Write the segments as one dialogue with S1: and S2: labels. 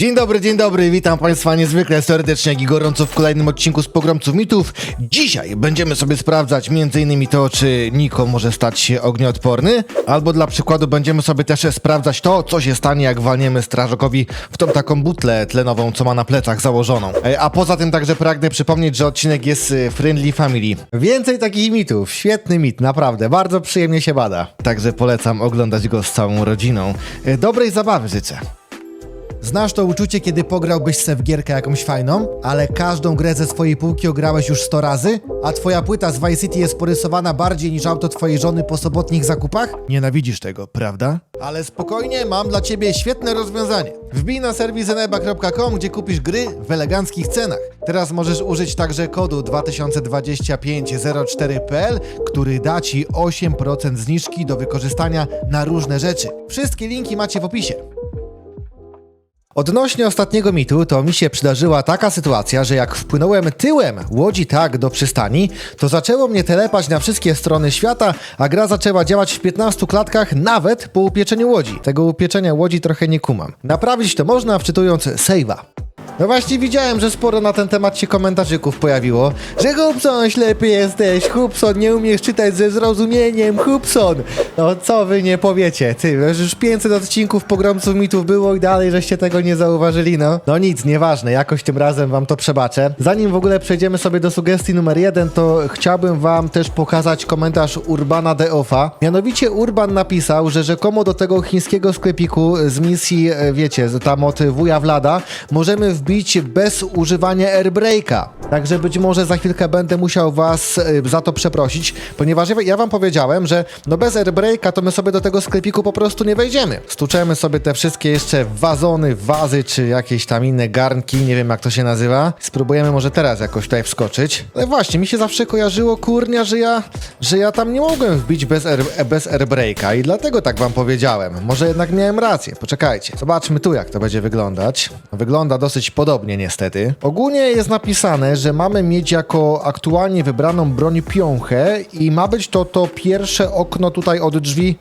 S1: Dzień dobry, dzień dobry, witam Państwa niezwykle serdecznie i gorąco w kolejnym odcinku z Pogromców Mitów. Dzisiaj będziemy sobie sprawdzać m.in. to, czy Niko może stać się ognioodporny, albo dla przykładu będziemy sobie też sprawdzać to, co się stanie, jak walniemy strażakowi w tą taką butlę tlenową, co ma na plecach założoną. E, A poza tym także pragnę przypomnieć, że odcinek jest e, Friendly Family. Więcej takich mitów, świetny mit, naprawdę, bardzo przyjemnie się bada. Także polecam oglądać go z całą rodziną. E, Dobrej zabawy życzę. Znasz to uczucie, kiedy pograłbyś se w gierkę jakąś fajną, ale każdą grę ze swojej półki ograłeś już 100 razy, a twoja płyta z Vice City jest porysowana bardziej niż auto twojej żony po sobotnich zakupach? Nienawidzisz tego, prawda? Ale spokojnie, mam dla ciebie świetne rozwiązanie. Wbij na serwis eneba.com, gdzie kupisz gry w eleganckich cenach. Teraz możesz użyć także kodu 202504pl, który da ci 8% zniżki do wykorzystania na różne rzeczy. Wszystkie linki macie w opisie. Odnośnie ostatniego mitu, to mi się przydarzyła taka sytuacja, że jak wpłynąłem tyłem łodzi tak do przystani, to zaczęło mnie telepać na wszystkie strony świata, a gra zaczęła działać w 15 klatkach nawet po upieczeniu łodzi. Tego upieczenia łodzi trochę nie kumam. Naprawić to można wczytując save'a. No właśnie widziałem, że sporo na ten temat się komentarzyków pojawiło, że Hubson ślepy jesteś, Hubson nie umiesz czytać ze zrozumieniem, Hubson. No co wy nie powiecie, ty, już 500 odcinków pogromców mitów było i dalej żeście tego nie zauważyli, no. No nic, nieważne, jakoś tym razem wam to przebaczę. Zanim w ogóle przejdziemy sobie do sugestii numer jeden, to chciałbym wam też pokazać komentarz Urbana de Offa. Mianowicie Urban napisał, że rzekomo do tego chińskiego sklepiku z misji, e, wiecie, tam od wuja Vlada, możemy wbić bez używania airbreaka. Także być może za chwilkę będę musiał was e, za to przeprosić, ponieważ ja- wam powiedziałem, że no bez airbreaka to my sobie do tego sklepiku po prostu nie wejdziemy. Stuczemy sobie te wszystkie jeszcze wazony, wazy czy jakieś tam inne garnki, nie wiem jak to się nazywa. Spróbujemy może teraz jakoś tutaj wskoczyć. Ale właśnie, mi się zawsze kojarzyło, kurnia, że ja, że ja tam nie mogłem wbić bez, air, bez airbreaka i dlatego tak wam powiedziałem. Może jednak miałem rację. Poczekajcie. Zobaczmy tu, jak to będzie wyglądać. Wygląda dosyć podobnie niestety. Ogólnie jest napisane, że mamy mieć jako aktualnie wybraną broń piąchę i ma być to to pierwsze okno tutaj od drzwi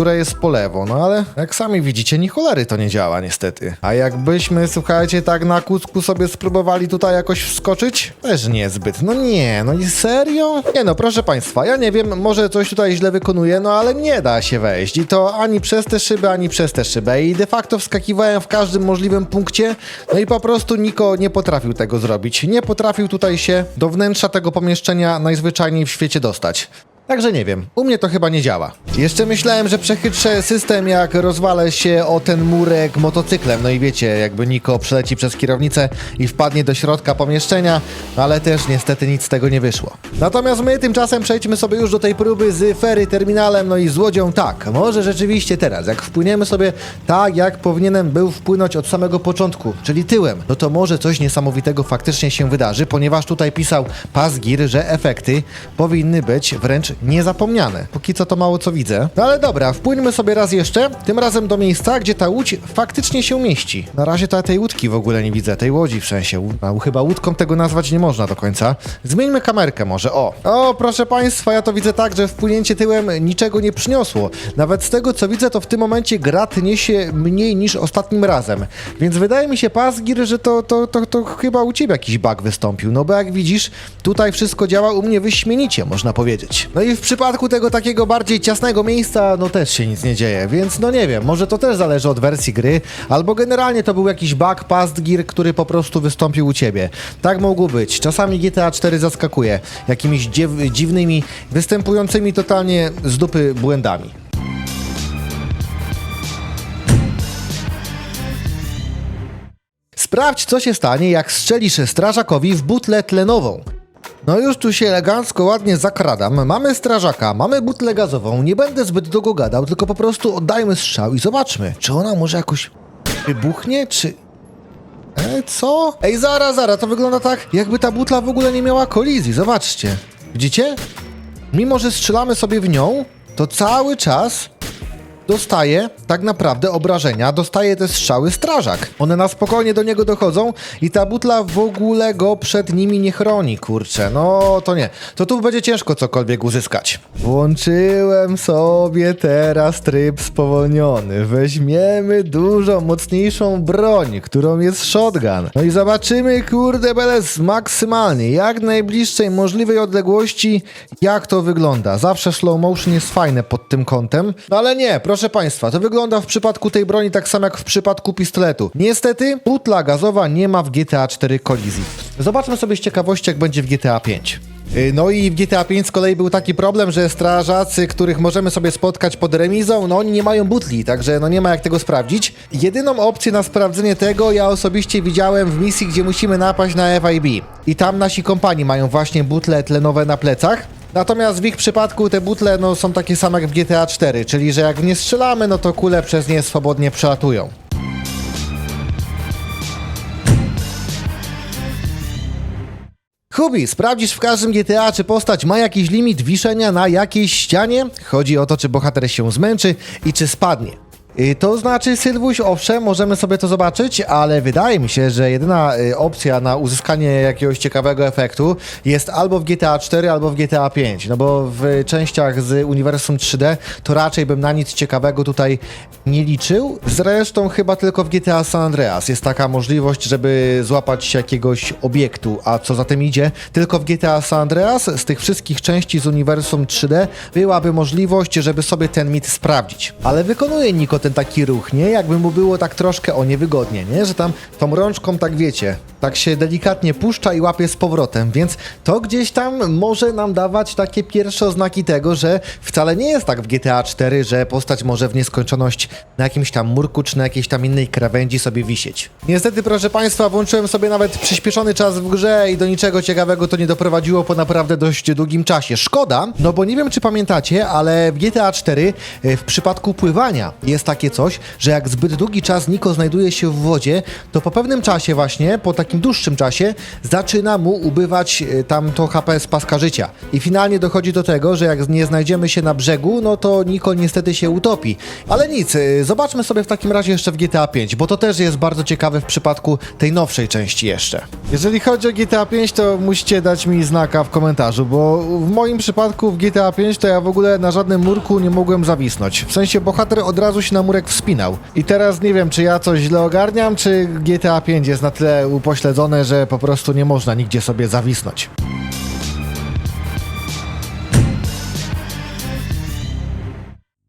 S1: które jest po lewo, no ale jak sami widzicie, ni cholery to nie działa niestety. A jakbyśmy, słuchajcie, tak na kucku sobie spróbowali tutaj jakoś wskoczyć? Też niezbyt. No nie, no i serio? Nie no, proszę państwa, ja nie wiem, może coś tutaj źle wykonuję, no ale nie da się wejść. I to ani przez te szyby, ani przez te szybę. I de facto wskakiwałem w każdym możliwym punkcie, no i po prostu Niko nie potrafił tego zrobić. Nie potrafił tutaj się do wnętrza tego pomieszczenia najzwyczajniej w świecie dostać. Także nie wiem, u mnie to chyba nie działa. Jeszcze myślałem, że przechytrzę system, jak rozwalę się o ten murek motocyklem. No i wiecie, jakby Niko przeleci przez kierownicę i wpadnie do środka pomieszczenia, ale też niestety nic z tego nie wyszło. Natomiast my tymczasem przejdźmy sobie już do tej próby z Ferry Terminalem, no i z łodzią tak. Może rzeczywiście teraz, jak wpłyniemy sobie tak, jak powinienem był wpłynąć od samego początku, czyli tyłem, no to może coś niesamowitego faktycznie się wydarzy, ponieważ tutaj pisał Pasgir, że efekty powinny być wręcz niezapomniane. Póki co to mało co widzę. No ale dobra, wpłyńmy sobie raz jeszcze, tym razem do miejsca, gdzie ta łódź faktycznie się mieści. Na razie to ja tej łódki w ogóle nie widzę, tej łodzi w sensie. Chyba łódką tego nazwać nie można do końca. Zmieńmy kamerkę może, o. O, proszę państwa, ja to widzę tak, że wpłynięcie tyłem niczego nie przyniosło. Nawet z tego co widzę, to w tym momencie gra tnie się mniej niż ostatnim razem. Więc wydaje mi się, Pasgir, że to, to, to, to chyba u ciebie jakiś bug wystąpił. No bo jak widzisz, tutaj wszystko działa u mnie wyśmienicie, można powiedzieć. No i w przypadku tego takiego bardziej ciasnego miejsca, no też się nic nie dzieje, więc no nie wiem, może to też zależy od wersji gry, albo generalnie to był jakiś bug past gear, który po prostu wystąpił u ciebie. Tak mogło być. Czasami GTA 4 zaskakuje jakimiś dziwnymi, występującymi totalnie z dupy błędami. Sprawdź, co się stanie, jak strzelisz strażakowi w butlę tlenową. No już tu się elegancko, ładnie zakradam. Mamy strażaka, mamy butlę gazową. Nie będę zbyt długo gadał, tylko po prostu oddajmy strzał i zobaczmy, czy ona może jakoś wybuchnie, czy... E, co? Ej, zara, zara, to wygląda tak, jakby ta butla w ogóle nie miała kolizji. Zobaczcie. Widzicie? Mimo, że strzelamy sobie w nią, to cały czas dostaje tak naprawdę obrażenia, dostaje te strzały strażak. One na spokojnie do niego dochodzą i ta butla w ogóle go przed nimi nie chroni, kurczę. No to nie. To tu będzie ciężko cokolwiek uzyskać. Włączyłem sobie teraz tryb spowolniony. Weźmiemy dużo mocniejszą broń, którą jest shotgun. No i zobaczymy, kurde, beles maksymalnie, jak najbliższej możliwej odległości, jak to wygląda. Zawsze slow motion jest fajne pod tym kątem. No ale nie, proszę państwa, to wygląda w przypadku tej broni tak samo jak w przypadku pistoletu. Niestety, butla gazowa nie ma w GTA 4 kolizji. Zobaczmy sobie z ciekawości, jak będzie w GTA 5. Yy, No i w GTA 5 z kolei był taki problem, że strażacy, których możemy sobie spotkać pod remizą, no oni nie mają butli, także no nie ma jak tego sprawdzić. Jedyną opcję na sprawdzenie tego ja osobiście widziałem w misji, gdzie musimy napaść na FIB. I tam nasi kompani mają właśnie butle tlenowe na plecach. Natomiast w ich przypadku te butle no, są takie same jak w GTA 4, czyli że jak w nie strzelamy, no to kule przez nie swobodnie przelatują. Hubi, sprawdzisz w każdym GTA, czy postać ma jakiś limit wiszenia na jakiejś ścianie? Chodzi o to, czy bohater się zmęczy i czy spadnie. To znaczy, Sylwuś, owszem, możemy sobie to zobaczyć, ale wydaje mi się, że jedyna y, opcja na uzyskanie jakiegoś ciekawego efektu jest albo w GTA 4, albo w GTA 5. No bo w częściach z uniwersum 3D to raczej bym na nic ciekawego tutaj nie liczył. Zresztą chyba tylko w GTA San Andreas jest taka możliwość, żeby złapać jakiegoś obiektu, a co za tym idzie, tylko w GTA San Andreas z tych wszystkich części z uniwersum 3D byłaby możliwość, żeby sobie ten mit sprawdzić. Ale wykonuje Niko ten taki ruch, nie? Jakby mu było tak troszkę o niewygodnie, nie? Że tam tą rączką, tak wiecie, tak się delikatnie puszcza i łapie z powrotem, więc to gdzieś tam może nam dawać takie pierwsze oznaki tego, że wcale nie jest tak w GTA 4, że postać może w nieskończoność na jakimś tam murku czy na jakiejś tam innej krawędzi sobie wisieć. Niestety, proszę Państwa, włączyłem sobie nawet przyspieszony czas w grze i do niczego ciekawego to nie doprowadziło po naprawdę dość długim czasie. Szkoda, no bo nie wiem czy pamiętacie, ale w GTA 4 e, w przypadku pływania jest takie coś, że jak zbyt długi czas Niko znajduje się w wodzie, to po pewnym czasie właśnie, po takim dłuższym czasie, zaczyna mu ubywać e, tam to HP z paska życia. I finalnie dochodzi do tego, że jak nie znajdziemy się na brzegu, no to Niko niestety się utopi. Ale nic, e, zobaczmy sobie w takim razie jeszcze w GTA 5, bo to też jest bardzo ciekawe w przypadku tej nowszej części jeszcze. Jeżeli chodzi o GTA 5, to musicie dać mi znaka w komentarzu, bo w moim przypadku w GTA 5 to ja w ogóle na żadnym murku nie mogłem zawisnąć. W sensie bohater od razu się na murek wspinał. I teraz nie wiem, czy ja coś źle ogarniam, czy GTA 5 jest na tyle upośledzone, że po prostu nie można nigdzie sobie zawisnąć.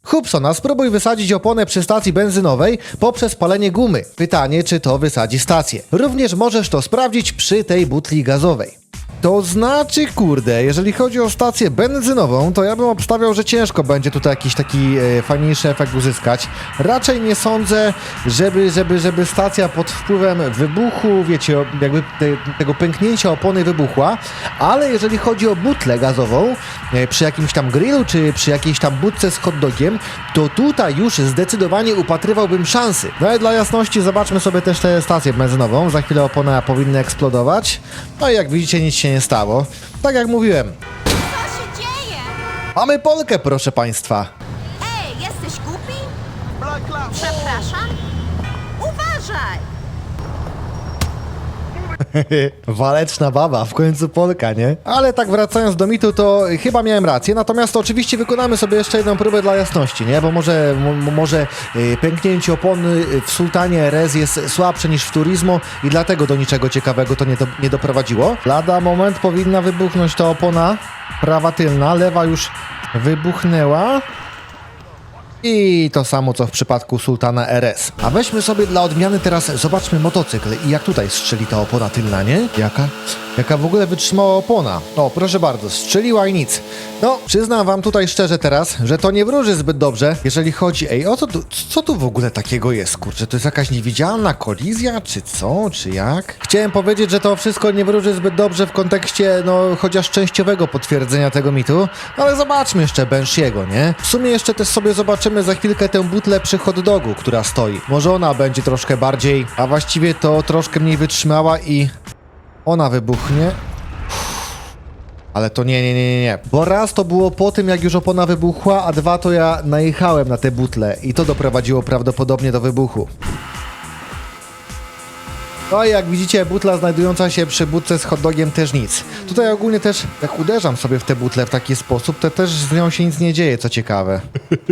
S1: Hubsona, spróbuj wysadzić oponę przy stacji benzynowej poprzez palenie gumy. Pytanie, czy to wysadzi stację. Również możesz to sprawdzić przy tej butli gazowej. To znaczy, kurde, jeżeli chodzi o stację benzynową, to ja bym obstawiał, że ciężko będzie tutaj jakiś taki e, fajniejszy efekt uzyskać. Raczej nie sądzę, żeby, żeby, żeby stacja pod wpływem wybuchu, wiecie, jakby te, tego pęknięcia opony wybuchła, ale jeżeli chodzi o butlę gazową, e, przy jakimś tam grillu, czy przy jakiejś tam budce z hot dogiem, to tutaj już zdecydowanie upatrywałbym szansy. No i dla jasności zobaczmy sobie też tę stację benzynową. Za chwilę opona powinna eksplodować. No i jak widzicie, nic się nie stało. Tak jak mówiłem,
S2: Co się dzieje?
S1: mamy Polkę, proszę Państwa. Waleczna baba, w końcu Polka, nie? Ale tak wracając do mitu, to chyba miałem rację, natomiast oczywiście wykonamy sobie jeszcze jedną próbę dla jasności, nie? Bo może, może y, pęknięcie opony w Sultanie RS jest słabsze niż w Turismo i dlatego do niczego ciekawego to nie, do, nie doprowadziło. Lada moment powinna wybuchnąć ta opona prawa tylna, lewa już wybuchnęła. I to samo co w przypadku Sultana RS. A weźmy sobie dla odmiany teraz, zobaczmy motocykl i jak tutaj strzeli ta opona tylna, nie? Jaka? Jaka w ogóle wytrzymała opona. O, proszę bardzo, strzeliła i nic. No, przyznam wam tutaj szczerze teraz, że to nie wróży zbyt dobrze, jeżeli chodzi... Ej, o co tu, co tu w ogóle takiego jest, kurczę? To jest jakaś niewidzialna kolizja, czy co, czy jak? Chciałem powiedzieć, że to wszystko nie wróży zbyt dobrze w kontekście, no, chociaż częściowego potwierdzenia tego mitu, ale zobaczmy jeszcze Benshiego, nie? W sumie jeszcze też sobie zobaczymy za chwilkę tę butlę przy hot dogu, która stoi. Może ona będzie troszkę bardziej, a właściwie to troszkę mniej wytrzymała i ona wybuchnie. Ale to nie, nie, nie, nie, nie. Bo raz to było po tym, jak już opona wybuchła, a dwa to ja najechałem na te butle i to doprowadziło prawdopodobnie do wybuchu. No i jak widzicie, butla znajdująca się przy budce z hot dogiem też nic. Tutaj ogólnie też, jak uderzam sobie w tę butlę w taki sposób, to też z nią się nic nie dzieje, co ciekawe.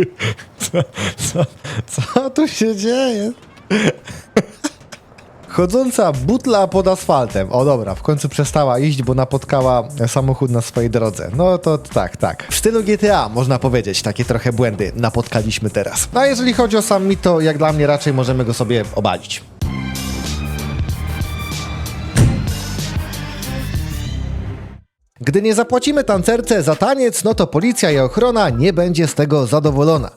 S1: co, co, co tu się dzieje? Chodząca butla pod asfaltem. O dobra, w końcu przestała iść, bo napotkała samochód na swojej drodze. No to tak, tak. W stylu GTA można powiedzieć, takie trochę błędy napotkaliśmy teraz. No a jeżeli chodzi o sam mit, to jak dla mnie raczej możemy go sobie obalić. Gdy nie zapłacimy tancerce za taniec, no to policja i ochrona nie będzie z tego zadowolona.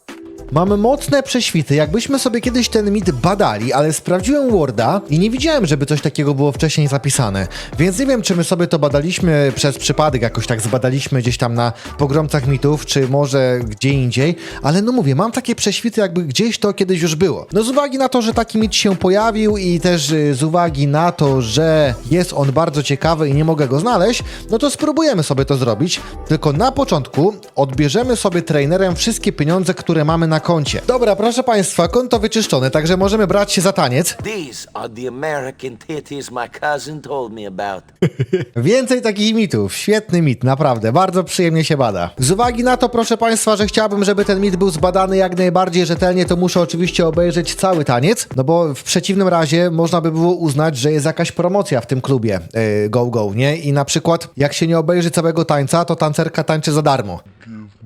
S1: Mamy mocne prześwity, jakbyśmy sobie kiedyś ten mit badali, ale sprawdziłem Worda i nie widziałem, żeby coś takiego było wcześniej zapisane. Więc nie wiem, czy my sobie to badaliśmy przez przypadek, jakoś tak zbadaliśmy gdzieś tam na pogromcach mitów, czy może gdzie indziej, ale no mówię, mam takie prześwity, jakby gdzieś to kiedyś już było. No z uwagi na to, że taki mit się pojawił i też y, z uwagi na to, że jest on bardzo ciekawy i nie mogę go znaleźć, no to spróbujemy sobie to zrobić, tylko na początku odbierzemy sobie trainerem wszystkie pieniądze, które mamy na koncie. Dobra, proszę Państwa, konto wyczyszczone, także możemy brać się za taniec.
S3: These are the American titties my cousin told me about.
S1: Więcej takich mitów. Świetny mit, naprawdę. Bardzo przyjemnie się bada. Z uwagi na to, proszę Państwa, że chciałbym, żeby ten mit był zbadany jak najbardziej rzetelnie, to muszę oczywiście obejrzeć cały taniec, no bo w przeciwnym razie można by było uznać, że jest jakaś promocja w tym klubie yy, Go Go, nie? I na przykład, jak się nie obejrzy całego tańca, to tancerka tańczy za darmo.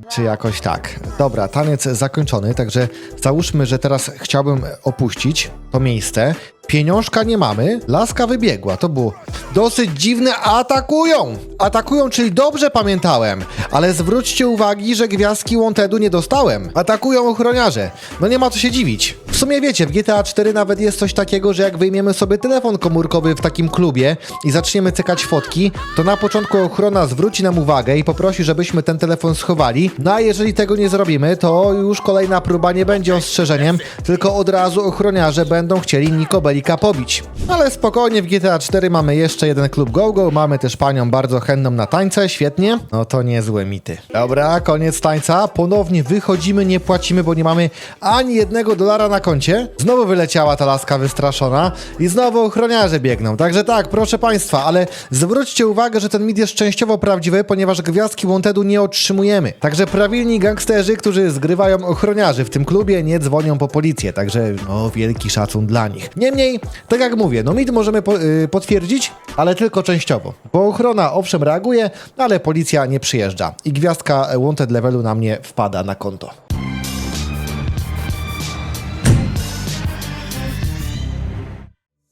S1: Czy jakoś tak. Dobra, taniec zakończony, także załóżmy, że teraz chciałbym opuścić to miejsce. Pieniążka nie mamy, laska wybiegła. To było dosyć dziwne. Atakują! Atakują, czyli dobrze pamiętałem. Ale zwróćcie uwagi, że gwiazdki Wantedu nie dostałem. Atakują ochroniarze. No nie ma co się dziwić. W sumie wiecie, w GTA 4 nawet jest coś takiego, że jak wyjmiemy sobie telefon komórkowy w takim klubie i zaczniemy cykać fotki, to na początku ochrona zwróci nam uwagę i poprosi, żebyśmy ten telefon schowali. No a jeżeli tego nie zrobimy, to już kolejna próba nie będzie ostrzeżeniem, tylko od razu ochroniarze będą chcieli Niko Belika pobić. Ale spokojnie, w GTA 4 mamy jeszcze jeden klub GoGo, mamy też panią bardzo chętną na tańce, świetnie. No to niezłe mity. Dobra, koniec tańca. Ponownie wychodzimy, nie płacimy, bo nie mamy ani jednego dolara na koncie. Znowu wyleciała ta laska wystraszona i znowu ochroniarze biegną. Także tak, proszę państwa, ale zwróćcie uwagę, że ten mit jest częściowo prawdziwy, ponieważ gwiazdki Wantedu nie otrzymujemy. Także prawilni gangsterzy, którzy zgrywają ochroniarzy w tym klubie, nie dzwonią po policję. Także no, wielki szacun dla nich. Niemniej, tak jak mówię, no mit możemy po, y, potwierdzić, ale tylko częściowo. Bo ochrona owszem reaguje, ale policja nie przyjeżdża. I gwiazdka Wanted levelu na mnie wpada na konto.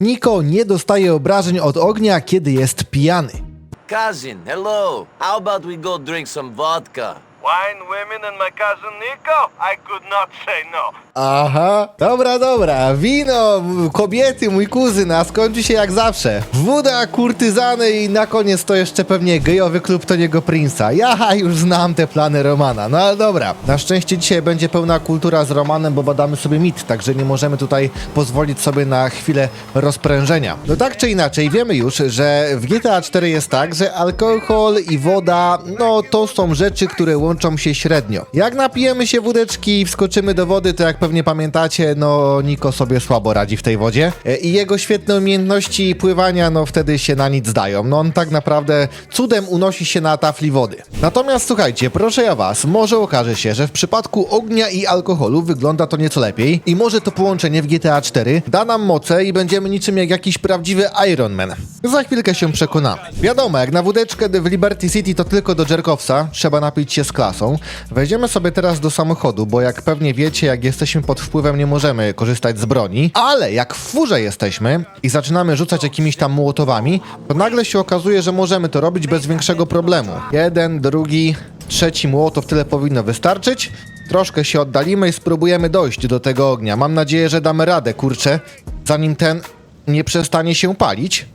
S1: Niko nie dostaje obrażeń od ognia, kiedy jest pijany.
S3: Cousin, hello. How about we go drink some vodka?
S4: Wine, women, and my cousin Nico? I could not say no.
S1: Aha, dobra, dobra. Wino, kobiety, mój kuzyn, a skończy się jak zawsze. Woda, kurtyzany i na koniec to jeszcze pewnie gejowy klub Toniego Prince'a. Ja już znam te plany Romana, no ale dobra. Na szczęście dzisiaj będzie pełna kultura z Romanem, bo badamy sobie mit, także nie możemy tutaj pozwolić sobie na chwilę rozprężenia. No tak czy inaczej, wiemy już, że w GTA 4 jest tak, że alkohol i woda, no to są rzeczy, które łączą się średnio. Jak napijemy się wódeczki i wskoczymy do wody, to jak pewnie pamiętacie, no Niko sobie słabo radzi w tej wodzie E, i jego świetne umiejętności pływania, no wtedy się na nic zdają. No on tak naprawdę cudem unosi się na tafli wody. Natomiast słuchajcie, proszę ja was, może okaże się, że w przypadku ognia i alkoholu wygląda to nieco lepiej i może to połączenie w GTA 4 da nam moce i będziemy niczym jak jakiś prawdziwy Iron Man. Za chwilkę się przekonamy. Wiadomo, jak na wódeczkę w Liberty City to tylko do Jerkowca, trzeba napić się z klasą. Wejdziemy sobie teraz do samochodu, bo jak pewnie wiecie, jak jesteśmy pod wpływem nie możemy korzystać z broni, ale jak w furze jesteśmy i zaczynamy rzucać jakimiś tam młotowami, to nagle się okazuje, że możemy to robić bez większego problemu. Jeden, drugi, trzeci młotow, tyle powinno wystarczyć. Troszkę się oddalimy i spróbujemy dojść do tego ognia. Mam nadzieję, że damy radę, kurczę, zanim ten nie przestanie się palić.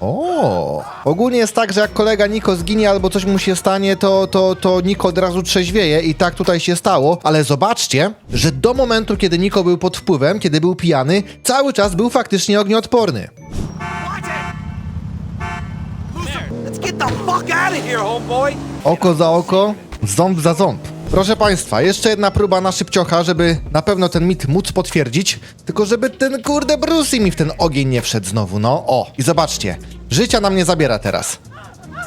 S1: O, ogólnie jest tak, że jak kolega Niko zginie albo coś mu się stanie, to, to, to Niko od razu trzeźwieje i tak tutaj się stało, ale zobaczcie, że do momentu, kiedy Niko był pod wpływem, kiedy był pijany, cały czas był faktycznie ognioodporny. Oko za oko, ząb za ząb. Proszę Państwa, jeszcze jedna próba na szybciocha, żeby na pewno ten mit móc potwierdzić, tylko żeby ten kurde Brucey mi w ten ogień nie wszedł znowu, no. O, i zobaczcie, życia nam nie zabiera teraz.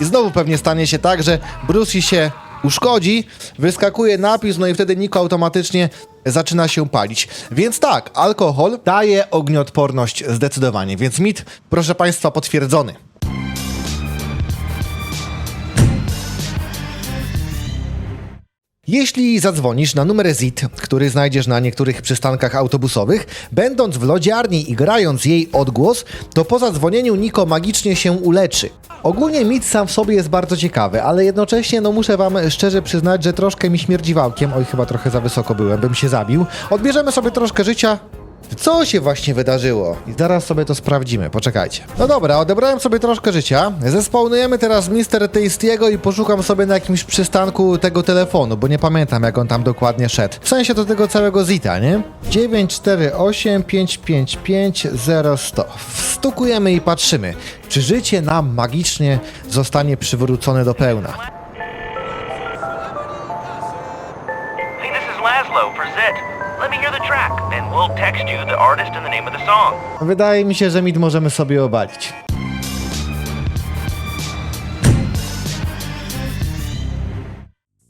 S1: I znowu pewnie stanie się tak, że Brucey się uszkodzi, wyskakuje napis, no i wtedy Niko automatycznie zaczyna się palić. Więc tak, alkohol daje ognioodporność zdecydowanie, więc mit, proszę Państwa, potwierdzony. Jeśli zadzwonisz na numer ZIT, który znajdziesz na niektórych przystankach autobusowych, będąc w lodziarni i grając jej odgłos, to po zadzwonieniu Niko magicznie się uleczy. Ogólnie mit sam w sobie jest bardzo ciekawy, ale jednocześnie no muszę wam szczerze przyznać, że troszkę mi śmierdzi wałkiem. Oj, chyba trochę za wysoko byłem, bym się zabił. Odbierzemy sobie troszkę życia. Co się właśnie wydarzyło? I zaraz sobie to sprawdzimy, poczekajcie. No dobra, odebrałem sobie troszkę życia. Zespawnujemy teraz Mr. Tastiego i poszukam sobie na jakimś przystanku tego telefonu, bo nie pamiętam jak on tam dokładnie szedł. W sensie do tego całego Zita, nie? 948 555 0100. Wstukujemy i patrzymy, czy życie nam magicznie zostanie przywrócone do pełna.
S4: Hey, this is Laszlo Zit. Let me hear the track, and we'll text you the artist and the name of the song.
S1: Wydaje mi się, że mit możemy sobie obalić.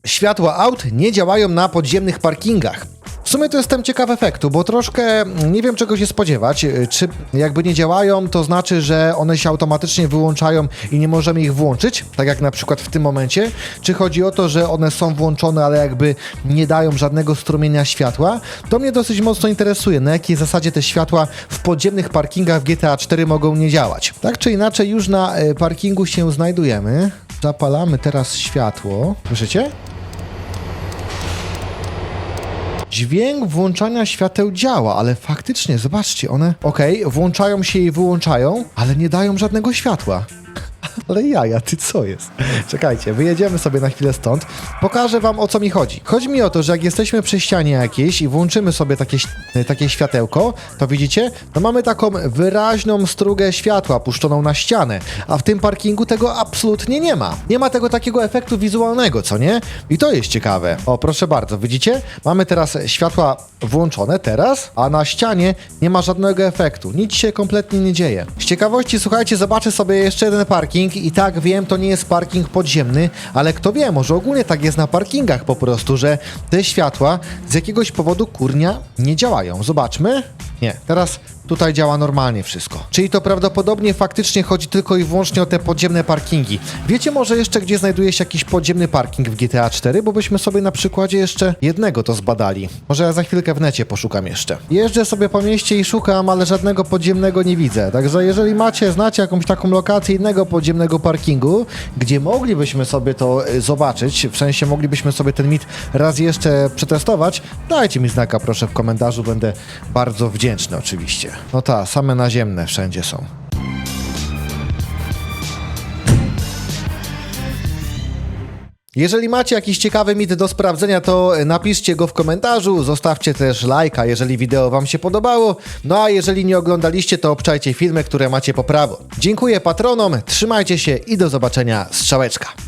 S1: Światła aut nie działają na podziemnych parkingach. W sumie to jestem ciekaw efektu, bo troszkę nie wiem czego się spodziewać. Czy jakby nie działają, to znaczy, że one się automatycznie wyłączają i nie możemy ich włączyć, tak jak na przykład w tym momencie. Czy chodzi o to, że one są włączone, ale jakby nie dają żadnego strumienia światła? To mnie dosyć mocno interesuje, na jakiej zasadzie te światła w podziemnych parkingach w GTA 4 mogą nie działać. Tak czy inaczej, już na e, parkingu się znajdujemy. Zapalamy teraz światło. Słyszycie? Dźwięk włączania świateł działa, ale faktycznie, zobaczcie, one, okej, włączają się i wyłączają, ale nie dają żadnego światła. Ale jaja, ty co jest? Czekajcie, wyjedziemy sobie na chwilę stąd. Pokażę wam o co mi chodzi. Chodzi mi o to, że jak jesteśmy przy ścianie jakiejś i włączymy sobie takie, takie światełko, to widzicie? No mamy taką wyraźną strugę światła puszczoną na ścianę, a w tym parkingu tego absolutnie nie ma. Nie ma tego takiego efektu wizualnego, co nie? I to jest ciekawe. O, proszę bardzo, widzicie? Mamy teraz światła włączone teraz, a na ścianie nie ma żadnego efektu. Nic się kompletnie nie dzieje. Z ciekawości, słuchajcie, zobaczę sobie jeszcze jeden parking i tak wiem, to nie jest parking podziemny, ale kto wie, może ogólnie tak jest na parkingach po prostu, że te światła z jakiegoś powodu kurnia nie działają. Zobaczmy. Nie, teraz tutaj działa normalnie wszystko. Czyli to prawdopodobnie faktycznie chodzi tylko i wyłącznie o te podziemne parkingi. Wiecie może jeszcze, gdzie znajduje się jakiś podziemny parking w GTA 4? Bo byśmy sobie na przykładzie jeszcze jednego to zbadali. Może ja za chwilkę w necie poszukam jeszcze. Jeżdżę sobie po mieście i szukam, ale żadnego podziemnego nie widzę. Także jeżeli macie, znacie jakąś taką lokację innego podziemnego parkingu, gdzie moglibyśmy sobie to y, zobaczyć, w sensie moglibyśmy sobie ten mit raz jeszcze przetestować, dajcie mi znaka proszę w komentarzu, będę bardzo wdzięczny oczywiście. No ta, same naziemne wszędzie są. Jeżeli macie jakiś ciekawy mit do sprawdzenia, to napiszcie go w komentarzu, zostawcie też lajka, jeżeli wideo wam się podobało. No a jeżeli nie oglądaliście, to obczajcie filmy, które macie po prawo. Dziękuję patronom, trzymajcie się i do zobaczenia, strzałeczka.